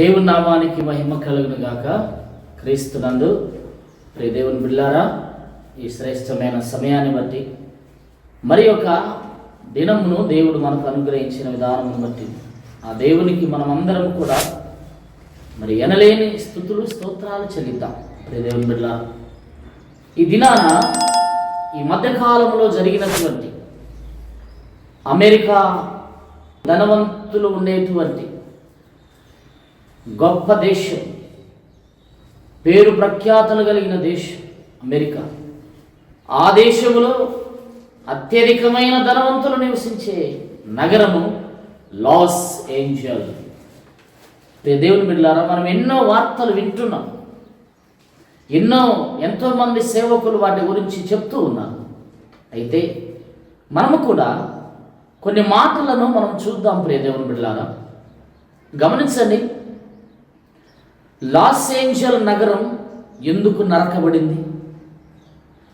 దేవుని నామానికి మహిమ కలుగును గాక. క్రీస్తునందు ప్రియ దేవుని బిళ్ళారా ఈ శ్రేష్టమైన సమయాన్ని బట్టి మరి ఒక దినమును దేవుడు మనకు అనుగ్రహించిన విధానమును బట్టి ఆ దేవునికి మనమందరం కూడా మరి ఎనలేని స్థుతులు స్తోత్రాలు చెల్లిద్దాం. ప్రియ దేవుని బిడ్డ ఈ దినాన ఈ మధ్యకాలంలో జరిగినటువంటి అమెరికా ధనవంతులు ఉండేటువంటి గొప్ప దేశం పేరు ప్రఖ్యాతలు కలిగిన దేశం అమెరికా. ఆ దేశంలో అత్యధికమైన ధనవంతులు నివసించే నగరము లాస్ ఏంజల్. దేవుని బిడ్డారా మనం ఎన్నో వార్తలు వింటున్నాం. ఎన్నో ఎంతోమంది సేవకులు వాటి గురించి చెప్తూ ఉన్నారు. అయితే మనము కూడా కొన్ని మాటలను మనం చూద్దాం ప్రియ దేవుని బిడ్డారా గమనించండి లాస్ ఏంజల్ నగరం ఎందుకు నరకబడింది?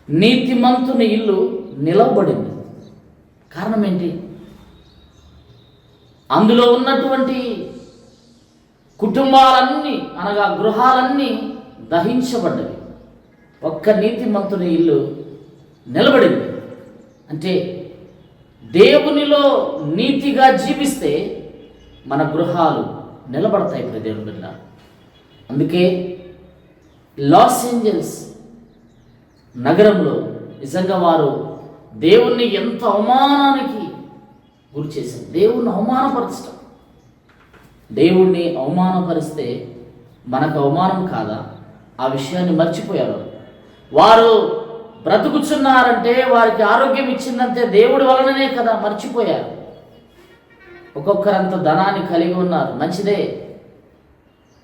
నీతిమంతుని ఇల్లు నిలవబడింది కారణం ఏంటి? అందులో ఉన్నటువంటి కుటుంబాలన్నీ అనగా గృహాలన్నీ దహించబడ్డవి. ఒక్క నీతిమంతుని ఇల్లు నిలబడింది. అంటే దేవునిలో నీతిగా జీవిస్తే మన గృహాలు నిలబడతాయి ఇప్పుడు దేవుని బిడ్డ. అందుకే లాస్ ఏంజల్స్ నగరంలో నిజంగా వారు దేవుణ్ణి ఎంత అవమానానికి గురి చేశారు. దేవుణ్ణి అవమానపరచడం దేవుణ్ణి అవమానపరిస్తే మనకు అవమానం కాదా? ఆ విషయాన్ని మర్చిపోయారు వారు బ్రతుకుచున్నారంటే వారికి ఆరోగ్యం ఇచ్చిందంటే దేవుడి వలననే కదా మర్చిపోయారు. ఒక్కొక్కరంత ధనాన్ని కలిగి ఉన్నారు. మంచిదే.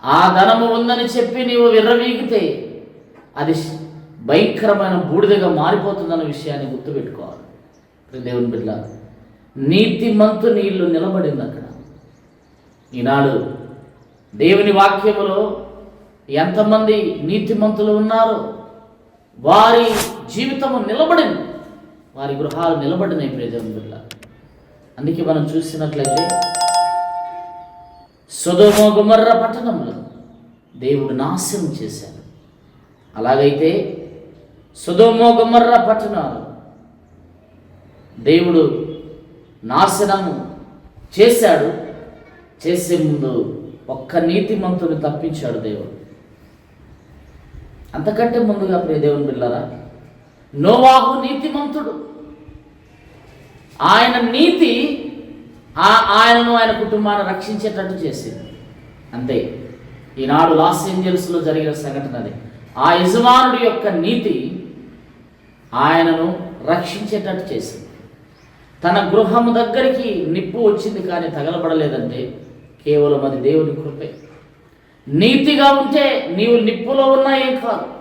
ఆ ధనము ఉందని చెప్పి నీవు విర్రవీగితే అది భయంకరమైన బూడిదగా మారిపోతుందన్న విషయాన్ని గుర్తుపెట్టుకోవాలి. ప్రియ దేవుని బిడ్డ నీతిమంతు నీళ్ళు నిలబడింది అక్కడ. ఈనాడు దేవుని వాక్యములో ఎంతమంది నీతిమంతులు ఉన్నారో వారి జీవితము నిలబడింది. వారి గృహాలు నిలబడినాయి ప్రజల దేవుని బిడ్డ అందుకే మనం చూసినట్లయితే సుధోమ గుమర్ర పట్టణంలో దేవుడు నాశనం చేశాడు. అలాగైతే సుధోమో గుమర్ర పట్టణాలు దేవుడు నాశనము చేశాడు. చేసే ముందు ఒక్క నీతిమంతుని తప్పించాడు దేవుడు. అంతకంటే ముందుగా ప్రియ దేవుని బిళ్ళరా నోవాహు నీతిమంతుడు. ఆయన నీతి ఆ ఆయనను ఆయన కుటుంబాన్ని రక్షించేటట్టు చేసింది. అంతే. ఈనాడు లాస్ ఏంజల్స్లో జరిగిన సంఘటన అది. ఆ యజమానుడి యొక్క నీతి ఆయనను రక్షించేటట్టు చేసింది. తన గృహము దగ్గరికి నిప్పు వచ్చింది కానీ తగలబడలేదంటే కేవలం అది దేవుని కృపే. నీతిగా ఉంటే నీవు నిప్పులో ఉన్నా ఏం కాదు.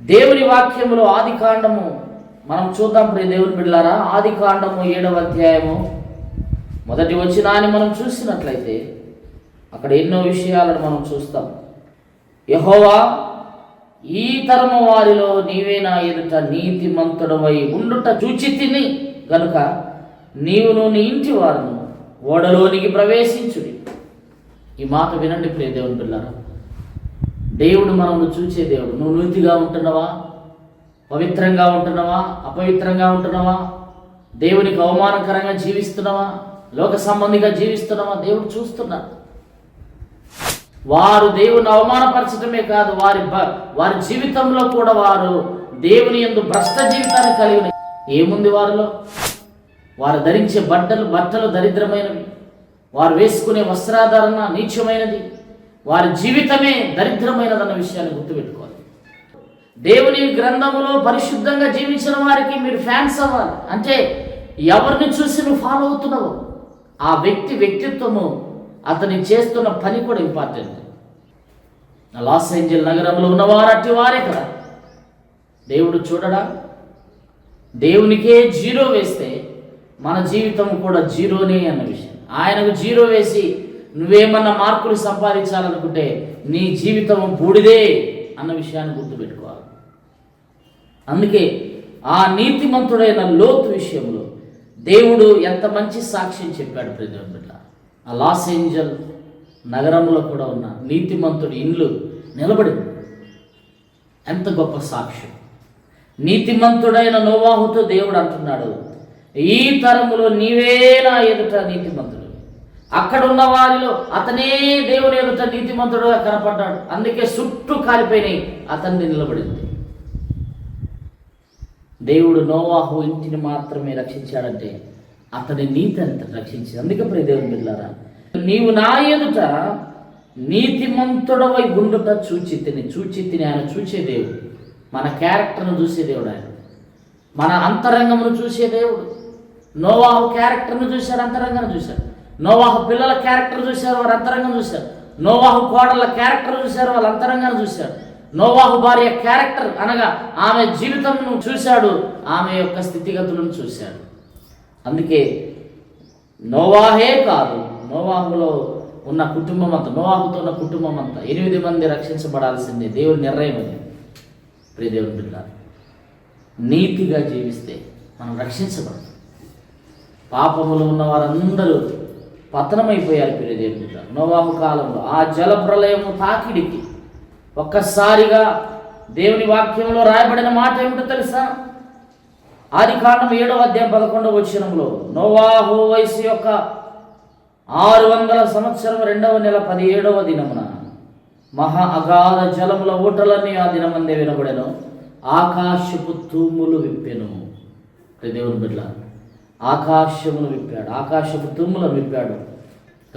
దేవుని వాక్యములో ఆది కాండము మనం చూద్దాం ప్రియ దేవుని బిడ్డలారా. ఆది కాండము ఏడవ అధ్యాయము మొదటి వచ్చినాన్ని మనం చూసినట్లయితే అక్కడ ఎన్నో విషయాలను మనం చూస్తాం. యహోవా ఈ తరము వారిలో నీవే నా ఎదుట నీతిమంతుడవై ఉండుట చూచి తిని గనుక నీవును నీ ఇంటి వారును ఓడలోనికి ప్రవేశించుడి. ఈ మాట వినండి ప్రియ దేవుని పిల్లరా దేవుడు మనల్ని చూచే దేవుడు. నువ్వు నీతిగా ఉంటున్నావా? పవిత్రంగా ఉంటున్నావా? అపవిత్రంగా ఉంటున్నావా? దేవునికి అవమానకరంగా జీవిస్తున్నావా? లోక సంబంధిగా జీవిస్తున్నామా దేవుడు చూస్తున్నాడు వారు దేవుని అవమానపరచడమే కాదు వారి వారి జీవితంలో కూడా వారు దేవుని ఎందు భ్రష్ట జీవితాన్ని కలిగి ఏముంది వారిలో? వారు ధరించే బట్టలు బట్టలు దరిద్రమైనవి. వారు వేసుకునే వస్త్రాధారణ నీచమైనది. వారి జీవితమే దరిద్రమైనదన్న విషయాన్ని గుర్తుపెట్టుకోవాలి. దేవుని గ్రంథములో పరిశుద్ధంగా జీవించిన వారికి మీరు ఫ్యాన్స్ అవ్వాలి. అంటే ఎవరిని చూసి నువ్వు ఫాలో అవుతున్నావు? ఆ వ్యక్తి వ్యక్తిత్వము అతని చేస్తున్న పని కూడా ఇంపార్టెంట్. లాస్ ఏంజల్ నగరంలో ఉన్నవారు అట్టి వారే కదా. దేవుడు చూడడా? దేవునికే జీరో వేస్తే మన జీవితం కూడా జీరోనే అన్న విషయం. ఆయనకు జీరో వేసి నువ్వేమన్నా మార్కులు సంపాదించాలనుకుంటే నీ జీవితం బూడిదే అన్న విషయాన్ని గుర్తుపెట్టుకోవాలి. అందుకే ఆ నీతిమంతుడైన లోతు విషయంలో దేవుడు ఎంత మంచి సాక్ష్యం చెప్పాడు ప్రజల బిడ్డ. ఆ లాస్ ఏంజల్ నగరంలో కూడా ఉన్న నీతిమంతుడి ఇండ్లు నిలబడింది. ఎంత గొప్ప సాక్ష్యం. నీతిమంతుడైన నోవాహుతో దేవుడు అంటున్నాడు ఈ తరములో నీవే నా ఎదుట నీతిమంతుడు. అక్కడ ఉన్న వారిలో అతనే దేవుని ఎదుట నీతిమంతుడుగా కనపడ్డాడు. అందుకే చుట్టూ కాలిపోయినాయి. అతన్ని నిలబడింది. దేవుడు నోవాహు ఇంటిని మాత్రమే రక్షించాడంటే అతని నీతి అంత రక్షించింది. అందుకే ప్రియ దేవుని బిడ్డారా నీవు నా ఎదుట నీతిమంతుడవై గుండుట చూచి తిని చూచి తిని ఆయన చూసే దేవుడు. మన క్యారెక్టర్ను చూసే దేవుడు ఆయన. మన అంతరంగమును చూసే దేవుడు. నోవాహు క్యారెక్టర్ను చూశారు అంతరంగాన్ని చూశారు నోవాహు పిల్లల క్యారెక్టర్ చూశారు వారు అంతరంగం చూశారు. నోవాహు కోడళ్ళ క్యారెక్టర్ చూశారు వాళ్ళు అంతరంగాన్ని చూశారు. నోవాహు భార్య క్యారెక్టర్ అనగా ఆమె జీవితంను చూశాడు ఆమె యొక్క స్థితిగతులను చూశాడు. అందుకే నోవాహే కాదు నోవాహులో ఉన్న కుటుంబం అంతా నోవాహుతో ఉన్న కుటుంబం అంతా ఎనిమిది మంది రక్షించబడాల్సిందే దేవుడి నిర్ణయం అది. ప్రియ దేవుని నీతిగా జీవిస్తే మనం రక్షించబడతాం. పాపములు ఉన్న వారందరూ పతనమైపోయారు ప్రియ దేవుని నోవాహు కాలంలో ఆ జల ప్రళయము తాకిడికి ఒక్కసారిగా దేవుని వాక్యంలో రాయబడిన మాట ఏమిటో తెలుసా? ఆది కాండం ఏడవ అధ్యాయం పదకొండవ వచ్చినంలో నోవాహు వయసు యొక్క ఆరు వందల సంవత్సరం రెండవ నెల పదిహేడవ దినమున మహా అగాధ జలముల ఊటలన్నీ ఆ దినమందే వినబడెను. ఆకాశపు తూములు విప్పెను. దేవుని బిడ్డ ఆకాశమును విప్పాడు. ఆకాశపు తూములను విప్పాడు.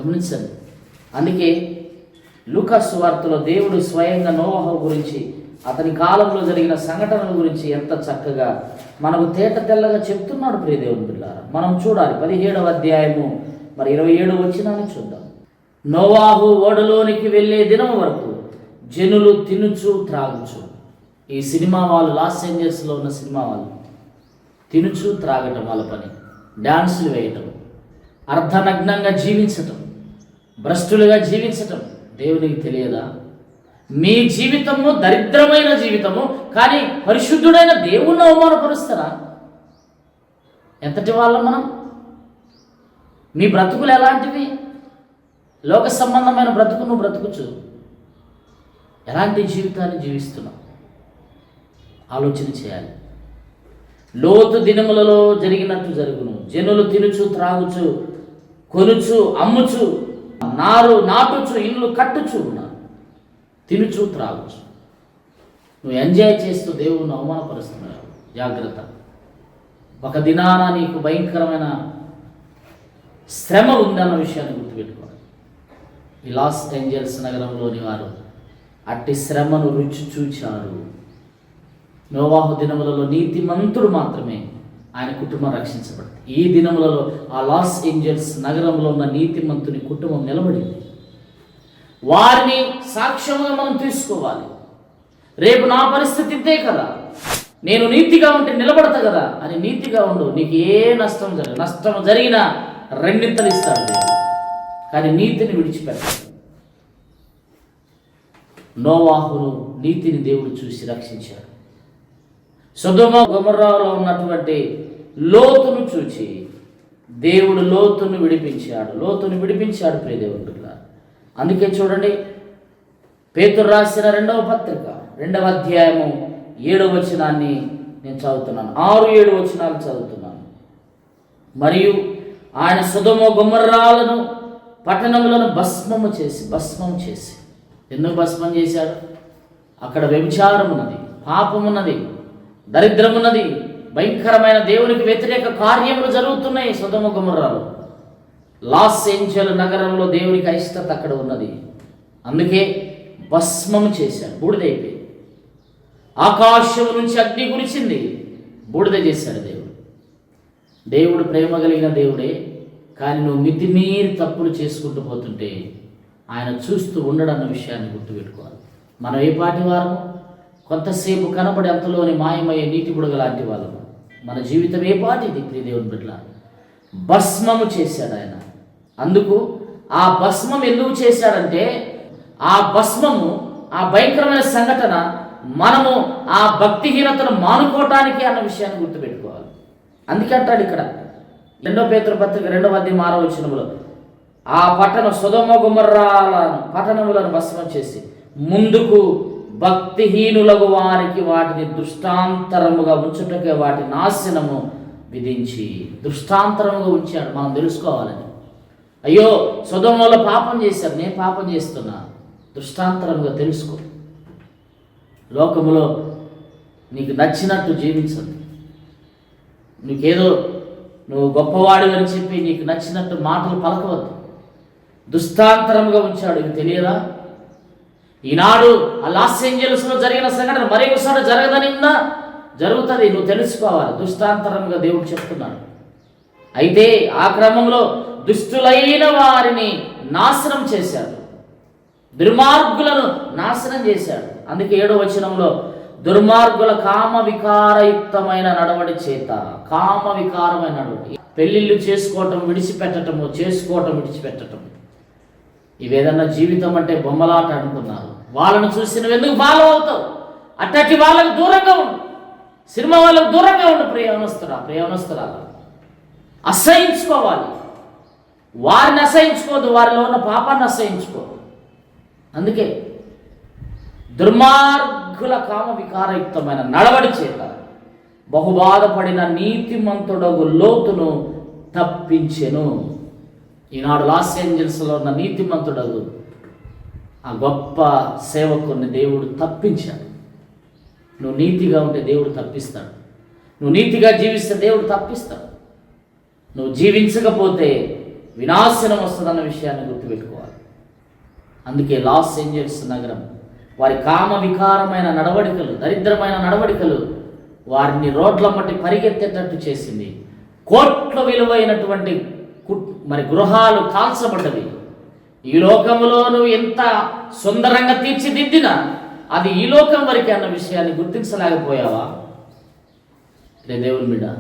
గమనించండి. అందుకే లుకస్ వార్తలో దేవుడు స్వయంగా నోవహు గురించి అతని కాలంలో జరిగిన సంఘటనల గురించి ఎంత చక్కగా మనకు తేట తెల్లగా చెప్తున్నాడు ప్రియ దేవుని మనం చూడాలి పదిహేడవ అధ్యాయము మరి ఇరవై ఏడు వచ్చినాన్ని చూద్దాం. నోవాహు ఓడలోనికి వెళ్ళే దినం వరకు జనులు తినుచు త్రాగుచు. ఈ సినిమా వాళ్ళు లాస్ ఏంజల్స్లో ఉన్న సినిమా వాళ్ళు తినుచు త్రాగటం వాళ్ళ పని. డ్యాన్సులు వేయటం అర్ధనగ్నంగా జీవించటం భ్రష్టులుగా జీవించటం దేవునికి తెలియదా? మీ జీవితము దరిద్రమైన జీవితము కానీ పరిశుద్ధుడైన దేవుణ్ణి అవమానపరుస్తారా? ఎంతటి వాళ్ళం మనం? మీ బ్రతుకులు ఎలాంటివి? లోక సంబంధమైన బ్రతుకు నువ్వు బ్రతుకుచు. ఎలాంటి జీవితాన్ని జీవిస్తున్నావు? ఆలోచన చేయాలి. లోతు దినములలో జరిగినట్టు జరుగును. జనులు తినుచు త్రాగుచు కొనుచు అమ్ముచు నారు నాటుచు ఇల్లు కట్టుచు ఉన్నారు. తినుచు త్రాగుచు. నువ్వు ఎంజాయ్ చేస్తూ దేవుణ్ణి అవమానపరుస్తున్నావు. జాగ్రత్త. ఒక దినాన నీకు భయంకరమైన శ్రమ ఉందన్న విషయాన్ని గుర్తుపెట్టుకోవాలి. ఈ లాస్ ఏంజల్స్ నగరంలోని వారు అట్టి శ్రమను రుచి చూచారు. నోవాహు దినములలో నీతిమంతుడు మాత్రమే ఆయన కుటుంబం రక్షించబడింది. ఈ దినములలో ఆ లాస్ ఏంజల్స్ నగరంలో ఉన్న నీతిమంతుని కుటుంబం నిలబడింది. వారిని సాక్ష్యంగా మనం తీసుకోవాలి. రేపు నా పరిస్థితి ఇదే కదా. నేను నీతిగా ఉంటే నిలబడతా కదా అని నీతిగా ఉండు. నీకు ఏ నష్టం జరగదు నష్టం జరిగినా రెండింతలు ఇస్తాడు దేవుడు. కానీ నీతిని విడిచిపెట్టాడు. నోవాహును నీతిని దేవుడు చూసి రక్షించాడు. సుధమ గుమర్రాలో ఉన్నటువంటి లోతును చూచి దేవుడు లోతును విడిపించాడు. లోతును విడిపించాడు ప్రియదేవుడు అందుకే చూడండి పేతురు రాసిన రెండవ పత్రిక రెండవ అధ్యాయము ఏడవ వచనాన్ని నేను చదువుతున్నాను. ఆరు ఏడు వచనాలు చదువుతున్నాను. మరియు ఆయన సుధమ గుమ్మర్రాలను పట్టణములను భస్మము చేసి భస్మం చేసి. ఎందుకు భస్మం చేశాడు? అక్కడ వ్యభిచారం ఉన్నది పాపం ఉన్నది దరిద్రమున్నది భయంకరమైన దేవునికి వ్యతిరేక కార్యములు జరుగుతున్నాయి సుధమ లాస్ ఏంజల్ నగరంలో దేవునికి అయిష్టత అక్కడ ఉన్నది. అందుకే భస్మము చేశాడు బూడిదైపోయింది. ఆకాశం నుంచి అగ్ని కురిచింది బూడిద చేశాడు దేవుడు. దేవుడు ప్రేమ కలిగిన దేవుడే కానీ నువ్వు మితిమీరి తప్పులు చేసుకుంటూ పోతుంటే ఆయన చూస్తూ ఉండడన్న విషయాన్ని గుర్తుపెట్టుకోవాలి. మనం ఏ పాటి వారము? కొంతసేపు కనబడి అంతలోని మాయమయ్యే నీటి బుడగ లాంటి వాళ్ళము మన జీవితం ఏ పాటిది? ప్రియదేవుని బిడ్డ భస్మము చేశాడు ఆయన. అందుకు ఆ భస్మం ఎందుకు చేశాడంటే ఆ భస్మము ఆ భయంకరమైన సంఘటన మనము ఆ భక్తిహీనతను మానుకోవటానికి అన్న విషయాన్ని గుర్తుపెట్టుకోవాలి. అందుకే అంటాడు ఇక్కడ రెండో పేతుల పత్రిక రెండవ అధ్యాయం ఆరో వచనములో ఆ పట్టణ సుధమ గుమర్రాలను పట్టణములను భస్మం చేసి ముందుకు భక్తిహీనులకు వారికి వాటిని దృష్టాంతరముగా ఉంచుటకే వాటి నాశనము విధించి దృష్టాంతరముగా ఉంచాడు. మనం తెలుసుకోవాలని అయ్యో సుధమలో పాపం చేశారు. నేను పాపం చేస్తున్నా. దృష్టాంతరముగా తెలుసుకో. లోకములో నీకు నచ్చినట్టు జీవించదు నీకేదో నువ్వు గొప్పవాడు అని చెప్పి నీకు నచ్చినట్టు మాటలు పలకవద్దు. దుస్తాంతరంగా ఉంచాడు. ఇది తెలియదా? ఈనాడు ఆ లాస్ ఏంజల్స్లో జరిగిన సంఘటన మరి ఒకసారి జరగదనిందా జరుగుతుంది నువ్వు తెలుసుకోవాలి. దుష్టాంతరంగా దేవుడు చెప్తున్నాడు. అయితే ఆ క్రమంలో దుష్టులైన వారిని నాశనం చేశాడు. దుర్మార్గులను నాశనం చేశాడు. అందుకే ఏడో వచనంలో దుర్మార్గుల కామ వికారయుక్తమైన నడవడి చేత కామ వికారమైన నడవడి. పెళ్ళిళ్ళు చేసుకోవటం విడిచిపెట్టటము చేసుకోవటం విడిచిపెట్టటం ఇవేదన్నా జీవితం అంటే బొమ్మలాట అనుకున్నారు. వాళ్ళను చూసి నువ్వు ఎందుకు ఫాలో అవుతావు? అట్టటి వాళ్ళకు దూరంగా ఉండు. సినిమా వాళ్ళకు దూరంగా ఉండు ప్రియవనస్తురా ప్రియవనస్తురా అసహించుకోవాలి. వారిని అసహించుకోదు వారిలో ఉన్న పాపాన్ని అసహించుకో అందుకే దుర్మార్గుల కామ వికారయుక్తమైన నడవడి చేత బహుబాధపడిన నీతిమంతుడగు లోతును తప్పించెను. ఈనాడు లాస్ ఏంజల్స్లో ఉన్న నీతిమంతుడగు ఆ గొప్ప సేవకుని దేవుడు తప్పించాడు. నువ్వు నీతిగా ఉంటే దేవుడు తప్పిస్తాడు. నువ్వు నీతిగా జీవిస్తే దేవుడు తప్పిస్తాడు. నువ్వు జీవించకపోతే వినాశనం వస్తుందన్న విషయాన్ని గుర్తుపెట్టుకోవాలి. అందుకే లాస్ ఏంజల్స్ నగరం వారి కామ వికారమైన నడవడికలు దరిద్రమైన నడవడికలు వారిని రోడ్ల మట్టి పరిగెత్తేటట్టు చేసింది. కోట్ల విలువైనటువంటి మరి గృహాలు కాల్చబడ్డది ఈ లోకంలో నువ్వు ఎంత సుందరంగా తీర్చిదిద్దినా అది ఈ లోకం వరకే అన్న విషయాన్ని గుర్తించలేకపోయావా? రే దేవుని బిడ్డ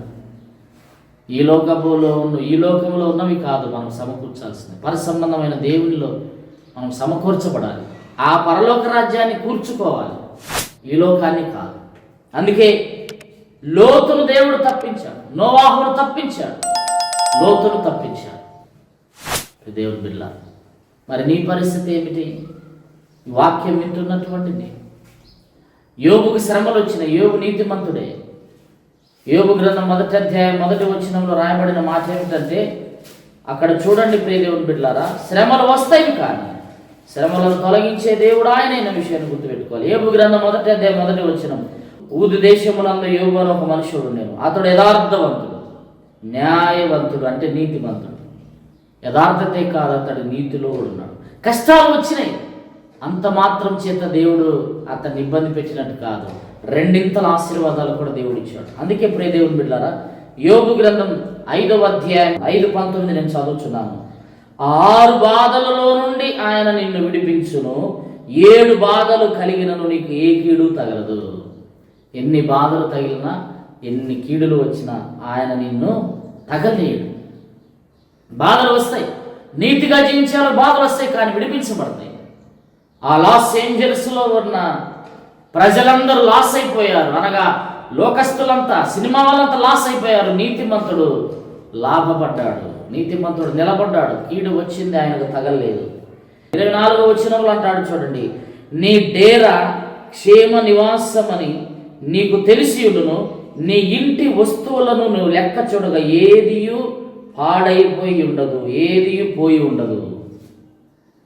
ఈ లోకములో ఉన్న ఈ లోకంలో ఉన్నవి కాదు మనం సమకూర్చాల్సింది పరిసంబంధమైన దేవునిలో మనం సమకూర్చబడాలి. ఆ పరలోక రాజ్యాన్ని కూర్చుకోవాలి. ఈ లోకాన్ని కాదు. అందుకే లోతును దేవుడు తప్పించాడు నోవాహును తప్పించాడు లోతును తప్పించాడు. దేవుని బిడ్డ. మరి నీ పరిస్థితి ఏమిటి? వాక్యం వింటున్నటువంటి నీ యోబుకు శ్రమలు వచ్చిన యోగు నీతిమంతుడే. యోగు గ్రంథం మొదటి అధ్యాయం మొదటి వచనంలో రాయబడిన మాట ఏమిటంటే అక్కడ చూడండి ప్రియదేవుని బిడ్డలారా శ్రమలు వస్తాయి కానీ శ్రమలను తొలగించే దేవుడు ఆయన అయిన విషయాన్ని గుర్తుపెట్టుకోవాలి. ఏబు గ్రంథం మొదటి అధ్యాయం మొదటి వచనం. ఊదు దేశములందు యోబు అని ఒక మనుషుడు నేను అతడు యథార్థవంతుడు న్యాయవంతుడు అంటే నీతిమంతుడు. యథార్థతే కాదు అతడు నీతిలో కూడా ఉన్నాడు. కష్టాలు వచ్చినాయి. అంత మాత్రం చేత దేవుడు అతన్ని ఇబ్బంది పెట్టినట్టు కాదు. రెండింతల ఆశీర్వాదాలు కూడా దేవుడు ఇచ్చాడు. అందుకే ప్రే దేవుని బిడ్డారా యోగు గ్రంథం ఐదవ అధ్యాయం ఐదు పంతొమ్మిది నేను చదువుతున్నాను ఆరు బాధలలో నుండి ఆయన నిన్ను విడిపించును. ఏడు బాధలు కలిగినను నీకు ఏ కీడు తగలదు. ఎన్ని బాధలు తగిలినా ఎన్ని కీడులు వచ్చినా ఆయన నిన్ను తగలేడు. బాధలు వస్తాయి. నీతిగా జీవించాలో బాధలు వస్తాయి కానీ విడిపించబడతాయి. ఆ లాస్ ఏంజల్స్లో ఉన్న ప్రజలందరూ లాస్ అయిపోయారు. అనగా లోకస్తులంతా సినిమా వాళ్ళంతా లాస్ అయిపోయారు. నీతిమంతుడు లాభపడ్డాడు. నీతిమంతుడు నిలబడ్డాడు. కీడు వచ్చింది ఆయనకు తగలలేదు. ఇరవై నాలుగో వాళ్ళు అంటాడు చూడండి నీ డేరా క్షేమ నివాసమని నీకు తెలిసియుడును నీ ఇంటి వస్తువులను నువ్వు లెక్క చూడగా ఏదియు పాడైపోయి ఉండదు ఏది పోయి ఉండదు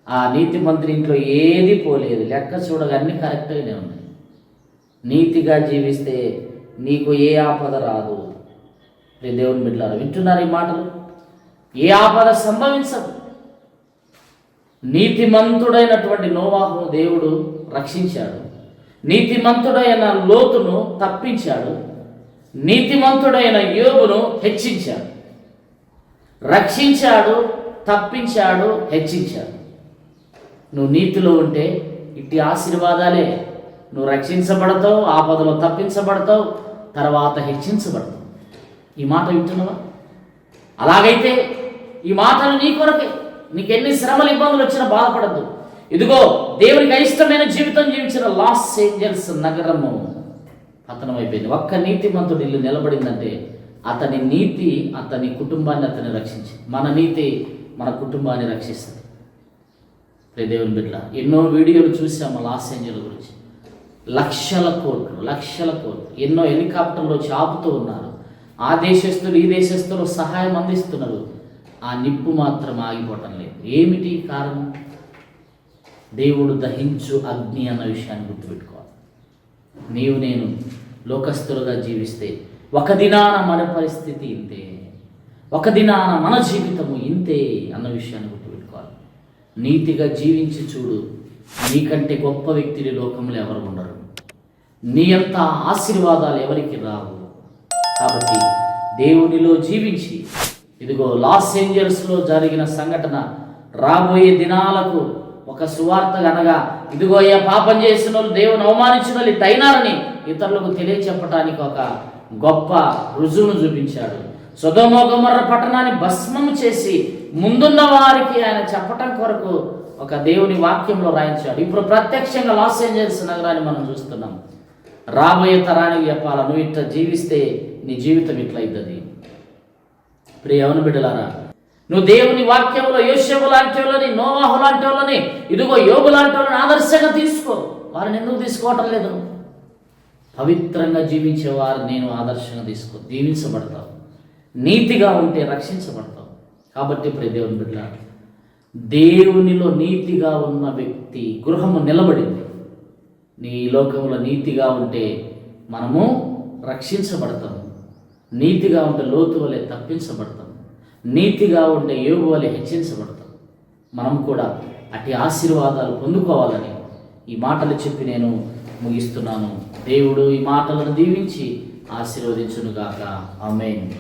ఆ నీతి మంత్రి ఇంట్లో ఏది పోలేదు. లెక్క చూడగా కరెక్ట్గానే ఉన్నాయి. నీతిగా జీవిస్తే నీకు ఏ ఆపద రాదు. రే దేవుని బిడ్డలారు వింటున్నారు ఈ మాటలు? ఏ ఆపద సంభవించదు. నీతిమంతుడైనటువంటి నోవాహును దేవుడు రక్షించాడు. నీతిమంతుడైన లోతును తప్పించాడు. నీతిమంతుడైన యోగును హెచ్చించాడు. రక్షించాడు తప్పించాడు హెచ్చించాడు. నువ్వు నీతిలో ఉంటే ఇట్టి ఆశీర్వాదాలే. నువ్వు రక్షించబడతావు ఆపదలో తప్పించబడతావు తర్వాత హెచ్చించబడతావు. ఈ మాట వింటున్నావా? అలాగైతే ఈ మాటలు నీ కొరకే. నీకెన్ని శ్రమలు ఇబ్బందులు వచ్చినా బాధపడద్దు. ఇదిగో దేవునికి అయిష్టమైన జీవితం జీవించిన లాస్ ఏంజల్స్ నగరము పతనం అయిపోయింది ఒక్క నీతిమంతుడు ఇల్లు నిలబడిందంటే అతని నీతి అతని కుటుంబాన్ని అతన్ని రక్షించి మన నీతి మన కుటుంబాన్ని రక్షిస్తుంది. ప్రియ దేవుని బిడ్డ ఎన్నో వీడియోలు చూసాము లాస్ ఏంజల్ గురించి. లక్షల కోట్లు లక్షల కోట్లు ఎన్నో హెలికాప్టర్లు చాపుతూ ఉన్నారు. ఆ దేశస్తులు ఈ దేశస్తులు సహాయం అందిస్తున్నారు. ఆ నిప్పు మాత్రం ఆగిపోవటం లేదు. ఏమిటి కారణం? దేవుడు దహించు అగ్ని అన్న విషయాన్ని గుర్తుపెట్టుకోవాలి. నీవు నేను లోకస్తులుగా జీవిస్తే ఒక దినాన మన పరిస్థితి ఇంతే ఒక దినాన మన జీవితము ఇంతే అన్న విషయాన్ని గుర్తుపెట్టుకోవాలి. నీతిగా జీవించి చూడు నీకంటే గొప్ప వ్యక్తులు లోకంలో ఎవరు ఉండరు. నీ అంత ఆశీర్వాదాలు ఎవరికి రావు. కాబట్టి దేవునిలో జీవించి ఇదిగో లాస్ ఏంజల్స్లో జరిగిన సంఘటన రాబోయే దినాలకు ఒక సువార్త అనగా ఇదిగో ఏ పాపం చేసిన వాళ్ళు దేవుని అవమానించిన వాళ్ళు ఇట్టయినారని ఇతరులకు తెలియచెప్పటానికి ఒక గొప్ప రుజువును చూపించాడు. సుధమోగమర్ర పట్టణాన్ని భస్మము చేసి ముందున్న వారికి ఆయన చెప్పటం కొరకు ఒక దేవుని వాక్యంలో రాయించాడు. ఇప్పుడు ప్రత్యక్షంగా లాస్ ఏంజల్స్ నగరాన్ని మనం చూస్తున్నాం. రాబోయే తరానికి చెప్పాల? నువ్వు ఇట్లా జీవిస్తే నీ జీవితం ఇట్లా అవుతుంది ప్రియ బిడ్డలారా నువ్వు దేవుని వాక్యంలో యోషపు లాంటి వాళ్ళని నోవాహు లాంటి వాళ్ళని ఇదిగో యోగు లాంటి వాళ్ళని ఆదర్శంగా తీసుకో. వారిని ఎందుకు తీసుకోవటం లేదు? నువ్వు? పవిత్రంగా జీవించే నేను ఆదర్శంగా తీసుకో దీవించబడతావు నీతిగా ఉంటే రక్షించబడతావు. కాబట్టి ఇప్పుడు దేవుని బిడ్డ దేవునిలో నీతిగా ఉన్న వ్యక్తి గృహము నిలబడింది. నీ లోకంలో నీతిగా ఉంటే మనము రక్షించబడతాము. నీతిగా ఉంటే లోతు వలె తప్పించబడతాం నీతిగా ఉంటే యోగు వలె హెచ్చించబడతాం మనం కూడా అట్టి ఆశీర్వాదాలు పొందుకోవాలని ఈ మాటలు చెప్పి నేను ముగిస్తున్నాను. దేవుడు ఈ మాటలను దీవించి ఆశీర్వదించునుగాక. ఆమె